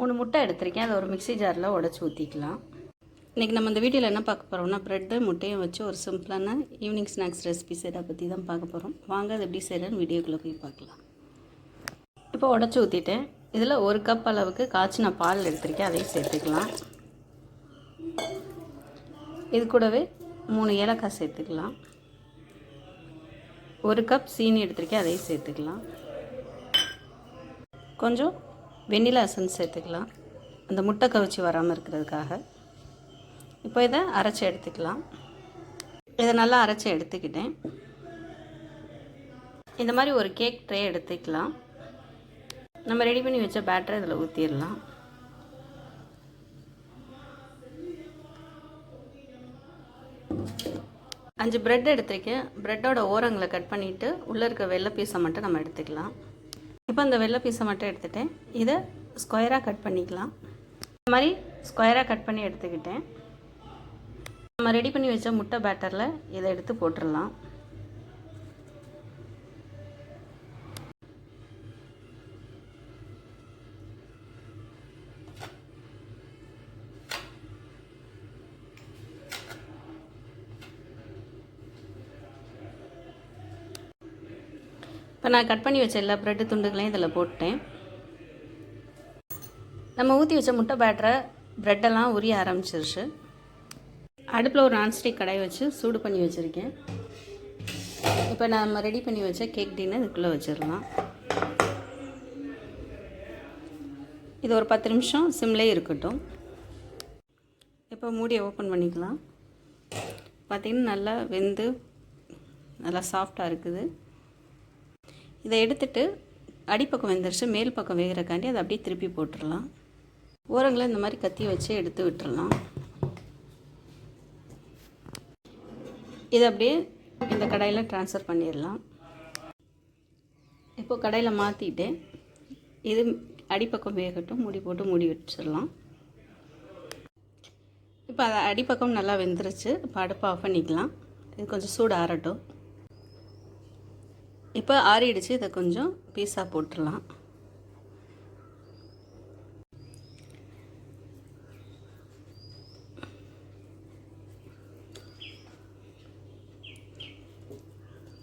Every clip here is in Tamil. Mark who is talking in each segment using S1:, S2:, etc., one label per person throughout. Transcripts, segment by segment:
S1: மூணு முட்டை எடுத்திருக்கேன். அதை ஒரு மிக்ஸி ஜாரில் உடச்சி ஊற்றிக்கலாம் இன்றைக்கி நம்ம இந்த வீடியோவில் என்ன பார்க்க போகிறோம்னா ப்ரெட்டு முட்டையும் வச்சு ஒரு சிம்பிளான ஈவினிங் ஸ்நாக்ஸ் ரெசிபி செய்கிறத பற்றி தான் பார்க்க போகிறோம் வாங்க அது எப்படி செய்கிறேன்னு வீடியோக்குள்ளே போய் பார்க்கலாம். இப்போ உடச்சி ஊற்றிட்டேன் இதில் ஒரு கப் அளவுக்கு காய்ச்சின பால் எடுத்திருக்கேன். அதையும் சேர்த்துக்கலாம். இது கூடவே மூணு ஏலக்காய் சேர்த்துக்கலாம். ஒரு கப் சீனி எடுத்திருக்கேன். அதையும் சேர்த்துக்கலாம். கொஞ்சம் வெண்ணிலா எசன்ஸ் சேர்த்துக்கலாம். அந்த முட்டை கவிச்சி வராமல் இருக்கிறதுக்காக. இப்போ இதை அரைச்சி எடுத்துக்கலாம். இதை நல்லா அரைச்சி எடுத்துக்கிட்டேன். இந்த மாதிரி ஒரு கேக் ட்ரே எடுத்துக்கலாம். நம்ம ரெடி பண்ணி வச்ச பேட்டரை இதில் ஊற்றிடலாம் அஞ்சு ப்ரெட் எடுத்திருக்கேன். ப்ரெட்டோட ஓரங்களை கட் பண்ணிவிட்டு உள்ளே இருக்க வெள்ளை பீஸை மட்டும் நம்ம எடுத்துக்கலாம். இப்போ இந்த வெள்ளை பீஸை மட்டும் எடுத்துட்டேன். இதை ஸ்கொயராக கட் பண்ணிக்கலாம். இந்த மாதிரி ஸ்கொயராக கட் பண்ணி எடுத்துக்கிட்டேன். நம்ம ரெடி பண்ணி வச்ச முட்டை பேட்டரில் இதை எடுத்து போட்டுடலாம். இப்போ நான் கட் பண்ணி வச்ச எல்லா ப்ரெட்டு துண்டுகளையும் இதில் போட்டேன். நம்ம ஊற்றி வச்ச முட்டை பேட்டரை ப்ரெட்டெல்லாம் உரிய ஆரம்பிச்சிருச்சு. அடுப்பில் ஒரு நான்ஸ்டிக் கடாய் வச்சு சூடு பண்ணி வச்சுருக்கேன். இப்போ நம்ம ரெடி பண்ணி வச்ச கேக் டீனை இதுக்குள்ளே வச்சிடலாம். இது ஒரு பத்து நிமிஷம் சிம்லே இருக்கட்டும். இப்போ மூடியை ஓப்பன் பண்ணிக்கலாம். பார்த்திங்கன்னா நல்லா வெந்து நல்லா சாஃப்டாக இருக்குது. இதை எடுத்துட்டு அடிப்பக்கம் வெந்துருச்சு மேல் பக்கம் வேகிறக்காண்டி அதை அப்படியே திருப்பி போட்டுடலாம். ஓரங்களை இந்த மாதிரி கத்தி வச்சு எடுத்து விட்டுடலாம் இதை அப்படியே இந்த கடையில் ட்ரான்ஸ்ஃபர் பண்ணிடலாம். இப்போ கடையில் மாற்றிட்டு இது அடிப்பக்கம் வேகட்டும் மூடி போட்டு மூடி வச்சிடலாம். இப்போ அதை அடிப்பக்கம் நல்லா வெந்துருச்சு. இப்போ அடுப்பை ஆஃப் பண்ணிக்கலாம். இது கொஞ்சம் சூடு ஆறட்டும். இப்போ ஆறிடுச்சு இதை கொஞ்சம் பீஸாக போட்டுடலாம்.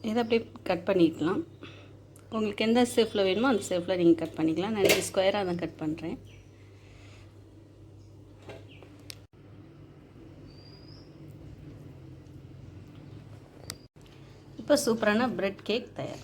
S1: இதை அப்படியே கட் பண்ணிக்கலாம். உங்களுக்கு எந்த ஷேஃபில் வேணுமோ அந்த ஷேஃபில் நீங்கள் கட் பண்ணிக்கலாம். நான் ஸ்கொயராக தான் கட் பண்ணுறேன் இப்போ சூப்பரான ப்ரெட் கேக் தயார்